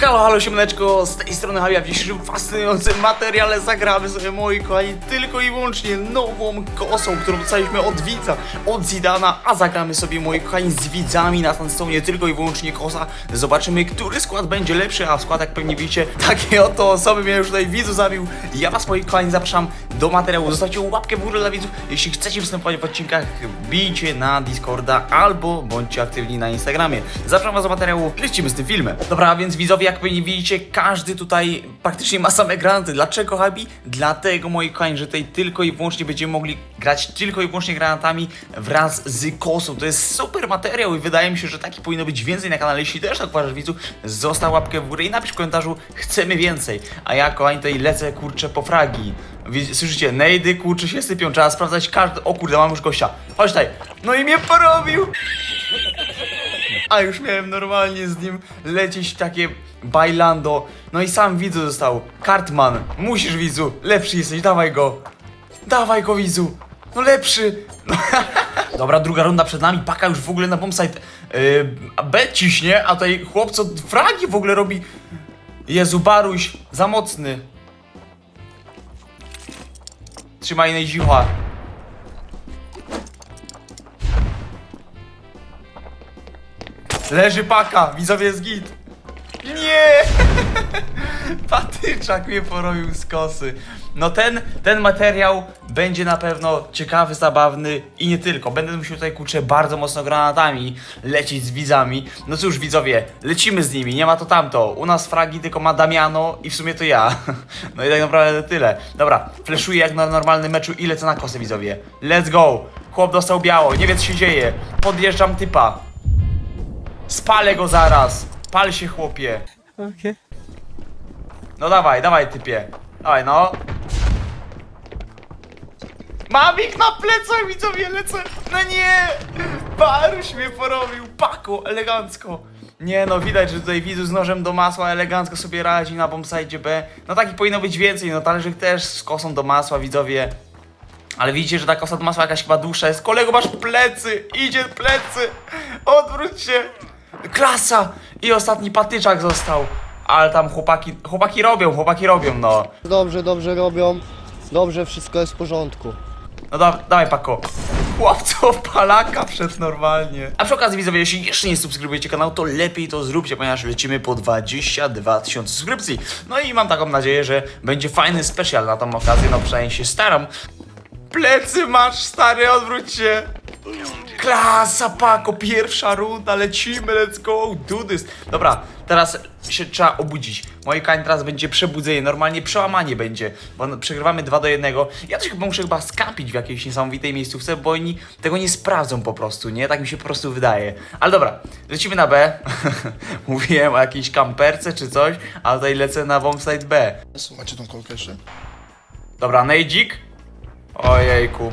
Halo, halo, siemaneczko, z tej strony Habia. W dzisiejszym fascynującym materiale zagramy sobie, moi kochani, tylko i wyłącznie nową kosą, którą dostaliśmy od widza, od Zidana, a zagramy sobie, moi kochani, z widzami na Sandstone, tylko i wyłącznie kosa. Zobaczymy, który skład będzie lepszy, a skład, jak pewnie widzicie, takie oto osoby mnie już tutaj widzu zabił. Ja was, moi kochani, zapraszam do materiału. Zostawcie łapkę w górę dla widzów. Jeśli chcecie występować w odcinkach, bijcie na Discorda albo bądźcie aktywni na Instagramie. Zapraszam was do materiału, lecimy z tym filmem. Dobra, więc widzowie, jak pewnie widzicie, każdy tutaj praktycznie ma same granty. Dlaczego, Habi? Dlatego, moi kochani, że tutaj tylko i wyłącznie będziemy mogli grać tylko i wyłącznie granatami wraz z kosą. To jest super materiał i wydaje mi się, że taki powinno być więcej na kanale. Jeśli też tak uważasz, widzu, zostaw łapkę w górę i napisz w komentarzu, chcemy więcej. A ja, kochani, tutaj lecę, kurczę, po fragi. Słyszycie, nejdy, kurczę, się sypią, trzeba sprawdzać każdy... O kurde, mam już gościa. Chodź tutaj. No i mnie porobił! A już miałem normalnie z nim lecieć takie bailando. No i sam widzu został. Kartman, musisz widzu, lepszy jesteś, dawaj go. Dawaj go widzu. No lepszy. Dobra, druga runda przed nami, paka już w ogóle na bombsite yy, B ciśnie, a tutaj chłop co fragi w ogóle robi. Jezu, Baruś, za mocny. Trzymaj najdzicha. Leży paka, widzowie jest git. Nie! Patyczak mnie porobił z kosy. No ten, ten materiał będzie na pewno ciekawy, zabawny i nie tylko. Będę musiał tutaj kurczę bardzo mocno granatami lecieć z widzami. No cóż widzowie, lecimy z nimi, nie ma to tamto. U nas fragi tylko ma Damiano i w sumie to ja. No i tak naprawdę tyle. Dobra, fleszuję jak na normalnym meczu i lecę na kosę widzowie. Let's go! Chłop dostał biało, nie wie co się dzieje. Podjeżdżam typa. Spalę go zaraz. Pal się chłopie. Okej. No dawaj, dawaj typie. Dawaj no. Mam ich na plecach, widzowie, lecę. No nie! Baruś mnie porobił. Paku, elegancko. Nie no, widać, że tutaj widzu z nożem do masła elegancko sobie radzi na bombsite B. No takich powinno być więcej, no talerzyk też z kosą do masła, widzowie. Ale widzicie, że ta kosa do masła jakaś chyba dłuższa jest. Kolego, masz plecy! Idzie plecy! Odwróć się! Klasa! I ostatni patyczak został. Ale tam chłopaki, chłopaki robią, chłopaki robią, no. Dobrze, dobrze robią. Dobrze, wszystko jest w porządku. No da, dawaj Pako. Chłopco palaka przed normalnie. A przy okazji widzowie, jeśli jeszcze nie subskrybujecie kanału, to lepiej to zróbcie, ponieważ lecimy po 22 tysiące subskrypcji. No i mam taką nadzieję, że będzie fajny specjal na tą okazję, no przynajmniej się staram. Plecy masz, stary, odwróć się. Klasa, Pako, pierwsza runda, lecimy, let's go, do this. Dobra, teraz się trzeba obudzić. Moje kań teraz będzie przebudzenie, normalnie przełamanie będzie, bo no, przegrywamy 2 do 1. Ja też chyba muszę chyba skapić w jakiejś niesamowitej miejscówce, bo oni tego nie sprawdzą po prostu, nie? Tak mi się po prostu wydaje. Ale dobra, lecimy na B. Mówiłem o jakiejś kamperce czy coś, a tutaj lecę na bombsite B. Macie tą kolkę jeszcze? Dobra, nejdzik. Ojejku.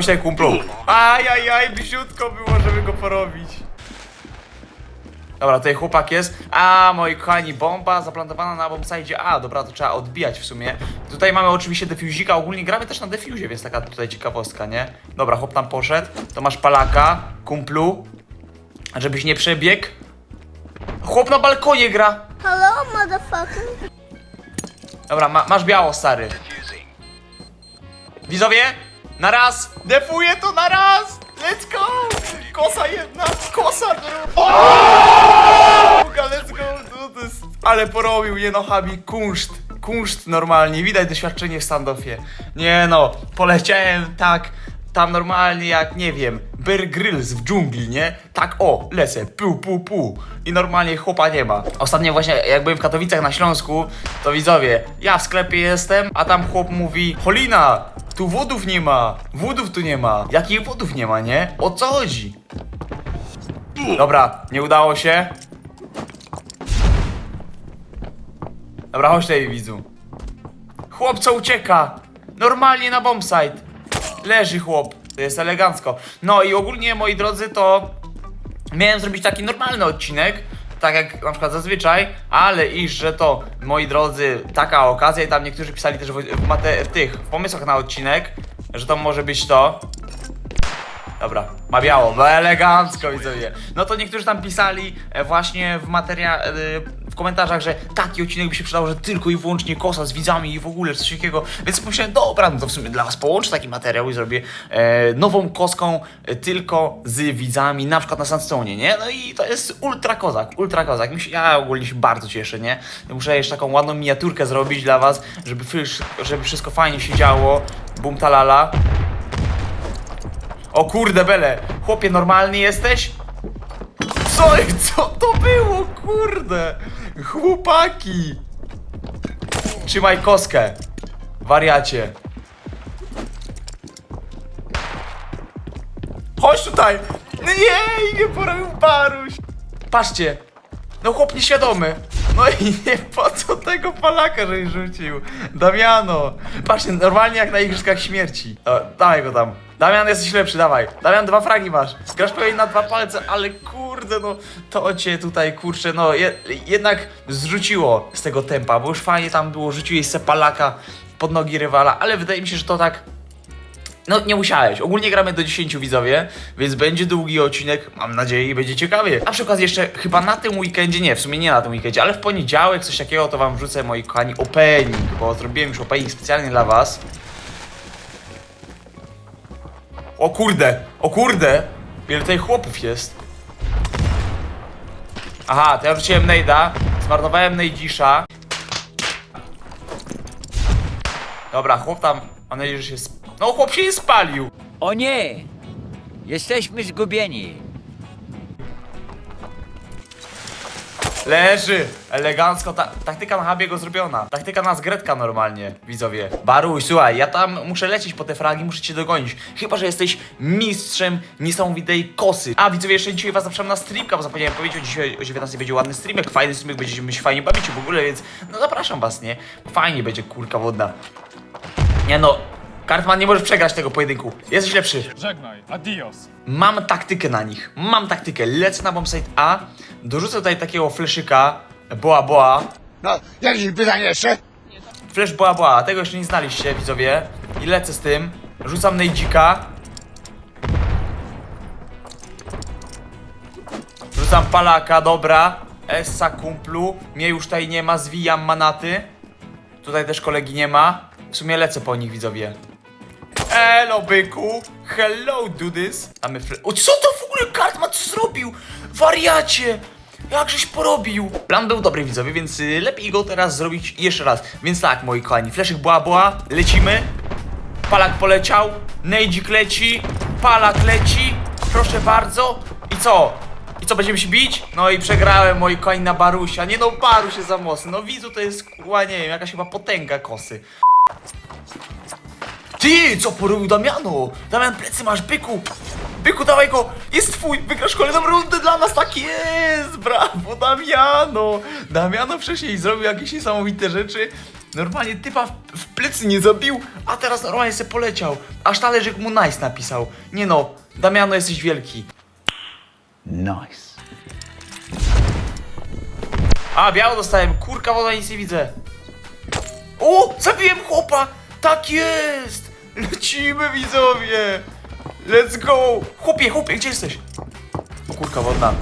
Tutaj kumplu. Ajajaj, bliziutko było, żeby go porobić. Dobra, tutaj chłopak jest. A, moi kochani, bomba zaplantowana na bombsite A. Dobra, to trzeba odbijać w sumie. Tutaj mamy oczywiście defuzika. Ogólnie gramy też na defuzie, więc taka tutaj ciekawostka, nie? Dobra, chłop tam poszedł. To masz palaka, kumplu. Żebyś nie przebiegł. Chłop na balkonie gra. Hello, motherfucker. Dobra, ma, masz biało, stary. Widzowie, na raz! Defuję to na raz! Let's go! Kosa jedna, kosa druga! Let's go this! Ale porobił, nie no, Habi, kunszt, kunszt normalnie, widać doświadczenie w standoffie. Nie no, poleciałem tak, tam normalnie jak, nie wiem, Bear Grylls w dżungli, nie? Tak o, lecę, pu, pu, pu. I normalnie chłopa nie ma. Ostatnio właśnie, jak byłem w Katowicach na Śląsku, to widzowie, ja w sklepie jestem, a tam chłop mówi, Holina, tu wodów nie ma, wodów tu nie ma. Jakich wodów nie ma, nie? O co chodzi? Dobra, nie udało się. Dobra, chodź tutaj, widzu. Chłopco ucieka! Normalnie na bombsite. Leży chłop. To jest elegancko. No i ogólnie, moi drodzy, to miałem zrobić taki normalny odcinek, tak jak na przykład zazwyczaj, ale iż, że to, moi drodzy, taka okazja i tam niektórzy pisali też w, w, mate, w tych, w pomysłach na odcinek, że to może być to. Dobra, ma biało, no elegancko widzowie. No to niektórzy tam pisali e, właśnie w materia... W komentarzach, że taki odcinek by się przydał, że tylko i wyłącznie kosa z widzami i w ogóle coś takiego. Więc pomyślałem, dobra, no to w sumie dla was połączę taki materiał i zrobię e, nową koską e, tylko z widzami, na przykład na Sandstone, nie? No i to jest ultra kozak, ultra kozak. Ja ogólnie się bardzo cieszę, nie? Muszę jeszcze taką ładną miniaturkę zrobić dla was, żeby, żeby wszystko fajnie się działo. Bum talala. O kurde, Bele, chłopie, normalny jesteś? Co, co to było, kurde? Chłopaki! Trzymaj koskę, wariacie. Chodź tutaj! Nie, nie porobił Baruś! Patrzcie, no chłop nieświadomy. No i nie po co tego Polaka, żeś rzucił? Damiano! Patrzcie, normalnie jak na Igrzyskach Śmierci. O, dawaj go tam. Damian, jesteś lepszy, dawaj. Damian, dwa fragi masz. Grasz pewnie na dwa palce, ale kurde, no to cię tutaj, kurczę, no je, jednak zrzuciło z tego tempa, bo już fajnie tam było, rzuciłeś se Palaka pod nogi rywala, ale wydaje mi się, że to tak no, nie musiałeś. Ogólnie gramy do 10 widzowie, więc będzie długi odcinek. Mam nadzieję, i będzie ciekawie. A przy okazji jeszcze chyba na tym weekendzie, nie, w sumie nie na tym weekendzie, ale w poniedziałek coś takiego to wam wrzucę, moi kochani, opening, bo zrobiłem już opening specjalnie dla was. O kurde, o kurde, ile tutaj chłopów jest. Aha, to ja wrzuciłem Nejda, zmarnowałem Nejdisza. Dobra, chłop tam, mam nadzieję, że się sp... No chłop się nie spalił. O nie! Jesteśmy zgubieni. Leży! Elegancko, ta taktyka na Habiego zrobiona. Taktyka na zgretka normalnie, widzowie. Baruś, słuchaj, ja tam muszę lecieć po te fragi, muszę cię dogonić. Chyba, że jesteś mistrzem niesamowitej kosy. A widzowie, jeszcze dzisiaj was zapraszam na streamka, bo zapomniałem powiedzieć, dzisiaj o 19 będzie ładny streamek, fajny streamek, będziemy się fajnie bawić w ogóle, więc no zapraszam was, nie? Fajnie będzie kurka wodna. Nie no, Kartman nie możesz przegrać tego pojedynku. Jesteś lepszy. Żegnaj, adios. Mam taktykę na nich. Mam taktykę. Lecę na bombsite A, dorzucę tutaj takiego fleszyka, boa boa. No, jakieś pytanie jeszcze? Flash boa boa, tego jeszcze nie znaliście, widzowie. I lecę z tym. Rzucam nejdzika. Rzucam palaka, dobra. Essa kumplu. Mnie już tutaj nie ma, zwijam manaty. Tutaj też kolegi nie ma. W sumie lecę po nich, widzowie. Hello, byku! Hello, dudys! Mamy fl- O, co to w ogóle Kartman zrobił? Wariacie! Jakżeś porobił? Plan był dobry, widzowie, więc y, lepiej go teraz zrobić jeszcze raz. Więc tak, moi kochani, fleszyk bła bła, lecimy. Palak poleciał, nejdzik leci, palak leci, proszę bardzo. I co? I co, będziemy się bić? No i przegrałem, moi kochani, na Barusia. Nie no, Baruś jest za mocny. No widzu to jest, kurwa, nie wiem, jakaś chyba potęga kosy. Ty, co porobił Damiano? Damian, plecy masz, byku! Byku, dawaj go! Jest twój! Wygrasz kolejną rundę dla nas, tak jest! Brawo, Damiano! Damiano wcześniej zrobił jakieś niesamowite rzeczy. Normalnie typa w, w plecy nie zabił, a teraz normalnie se poleciał. Aż talerzyk mu nice napisał. Nie no, Damiano, jesteś wielki. Nice. A, biało dostałem. Kurka, woda, nic nie widzę. O, zabiłem chłopa! Tak jest! Lecimy, widzowie! Let's go! Chłopie, chłopie, gdzie jesteś? O, kurka wodna.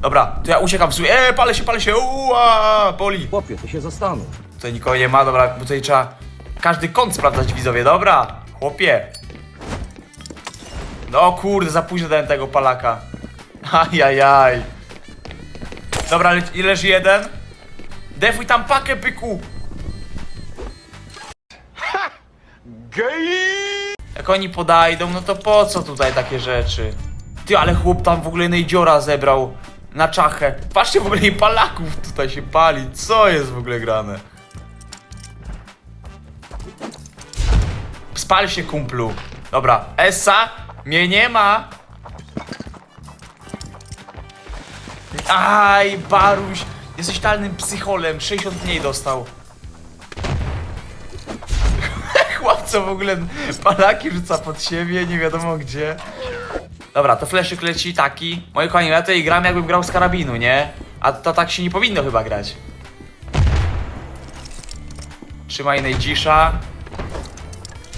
Dobra, to ja uciekam w sumie. Eee, palę się, palę się! Uaa, boli. Chłopie, ty się zastanów. Tutaj nikogo nie ma, dobra, bo tutaj trzeba każdy kąt sprawdzać, widzowie, dobra? Chłopie. No kurde, za późno dałem tego palaka. Ajajaj. Dobra, le leży jeden. Defuj tam pakę, pyku. Jak oni podajdą, no to po co tutaj takie rzeczy? Ty, ale chłop tam w ogóle nejdziora zebrał na czachę. Patrzcie, w ogóle i palaków tutaj się pali. Co jest w ogóle grane? Spal się, kumplu. Dobra, Essa, mnie nie ma. Aj, Baruś, jesteś talnym psycholem, 60 mniej dostał. Chłopco w ogóle palaki rzuca pod siebie, nie wiadomo gdzie. Dobra, to fleszyk leci taki. Moi kochani, ja tutaj gram jakbym grał z karabinu, nie? A to tak się nie powinno chyba grać. Trzymaj najdzisza.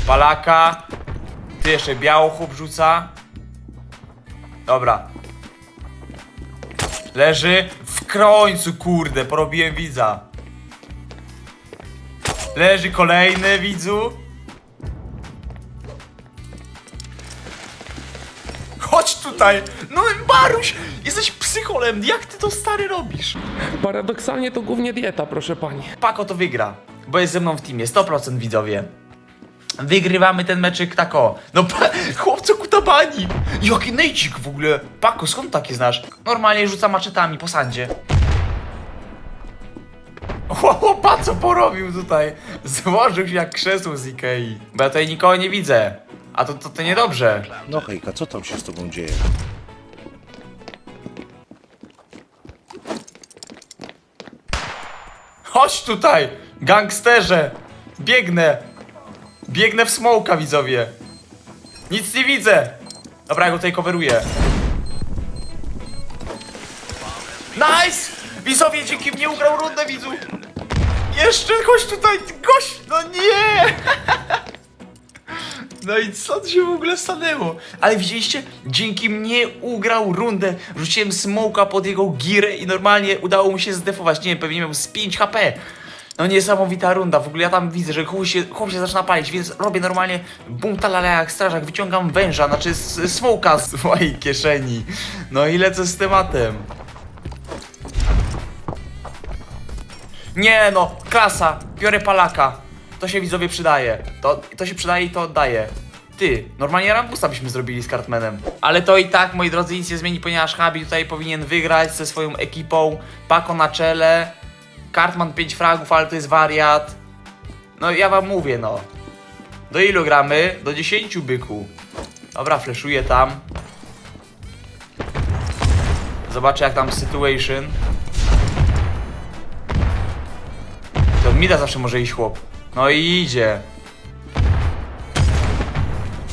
Palaka. Ty jeszcze biało chłop rzuca. Dobra. Leży. W końcu, kurde, porobiłem widza. Leży kolejny widzu. Tutaj! No Baruś! Jesteś psycholem! Jak ty to stary robisz? Paradoksalnie to głównie dieta, proszę pani. Pako to wygra, bo jest ze mną w teamie, 100% widzowie. Wygrywamy ten meczyk tako. No pa, chłopco kutabani! Jaki nejcik w ogóle! Pako, skąd takie znasz? Normalnie rzuca maczetami po sandzie. Chłopa, co porobił tutaj? Złożył się jak krzesło z Ikei. Bo ja tutaj nikogo nie widzę. A to, to, to niedobrze. No hejka, co tam się z tobą dzieje? Chodź tutaj, gangsterze! Biegnę! Biegnę w smoka, widzowie! Nic nie widzę! Dobra, ja go tutaj coveruję. Nice! Widzowie, dzięki mnie ugrał rundę, widzu! Jeszcze gość tutaj, gość! No nie! No i co tu się w ogóle stanęło? Ale widzieliście? Dzięki mnie ugrał rundę. Rzuciłem smoka pod jego girę i normalnie udało mu się zdefować. Nie wiem, pewnie miał z 5 HP. No niesamowita runda. W ogóle ja tam widzę, że chłop się, chłop się zaczyna palić, więc robię normalnie bum talala jak strażak. Wyciągam węża, znaczy smoka z mojej kieszeni. No i lecę z tematem. Nie no, klasa, biorę palaka. To się widzowie przydaje. To, to się przydaje i to oddaję. Ty, normalnie Rambusa byśmy zrobili z Cartmanem. Ale to i tak, moi drodzy, nic nie zmieni, ponieważ Habi tutaj powinien wygrać ze swoją ekipą. Pako na czele. Cartman 5 fragów, ale to jest wariat. No ja wam mówię, no. Do ilu gramy? Do 10 byku. Dobra, fleszuję tam. Zobaczę jak tam situation. To od mida zawsze może iść chłop. No i idzie.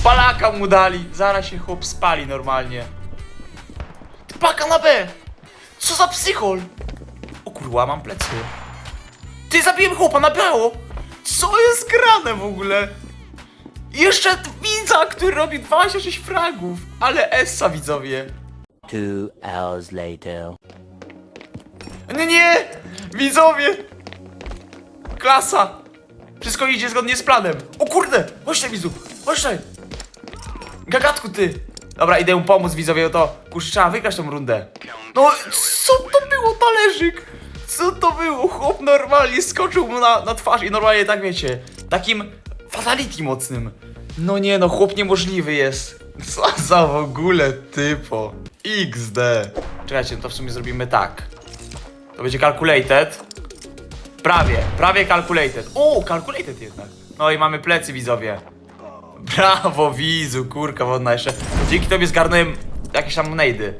Palaka mu dali. Zaraz się chłop spali normalnie. Ty paka na B! Co za psychol? O kurwa, mam plecy. Ty zabiłem chłopa na biało! Co jest grane w ogóle? Jeszcze widza, który robi 26 fragów. Ale Essa widzowie. Two hours later. Nie, nie! Widzowie! Klasa! Wszystko idzie zgodnie z planem. O kurde! Chodź widzu! Tutaj! Gagatku, ty! Dobra, idę mu pomóc, widzowie, to kurczę, trzeba wygrać tą rundę. No, co to było, talerzyk? Co to było? Chłop normalnie skoczył mu na, na twarz i normalnie, tak wiecie, takim fatality mocnym. No nie no, chłop niemożliwy jest. Co za w ogóle typo. XD. Czekajcie, no to w sumie zrobimy tak. To będzie calculated. Prawie, prawie calculated. O, calculated jednak. No i mamy plecy, widzowie. Brawo, widzu, kurka wodna jeszcze. Dzięki tobie zgarnąłem jakieś tam nejdy.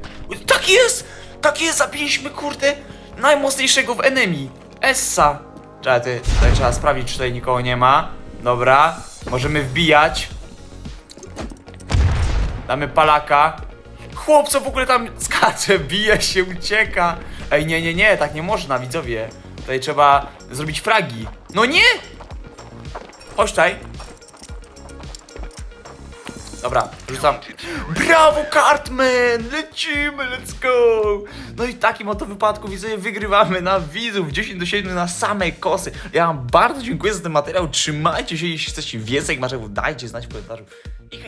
Tak jest! Tak jest, zabiliśmy, kurde, najmocniejszego w enemy. Essa. Czekaj, tutaj trzeba sprawdzić, czy tutaj nikogo nie ma. Dobra, możemy wbijać. Damy palaka. Chłopco w ogóle tam skacze, bije się, ucieka. Ej, nie, nie, nie, tak nie można, widzowie. Tutaj trzeba zrobić fragi. No nie! Chodź. Dobra, rzucam. Brawo, Cartman! Lecimy, let's go! No i takim oto wypadku widzowie wygrywamy na widzów 10 do 7 na same kosy. Ja wam bardzo dziękuję za ten materiał. Trzymajcie się, jeśli chcecie więcej materiałów, dajcie znać w komentarzu. I.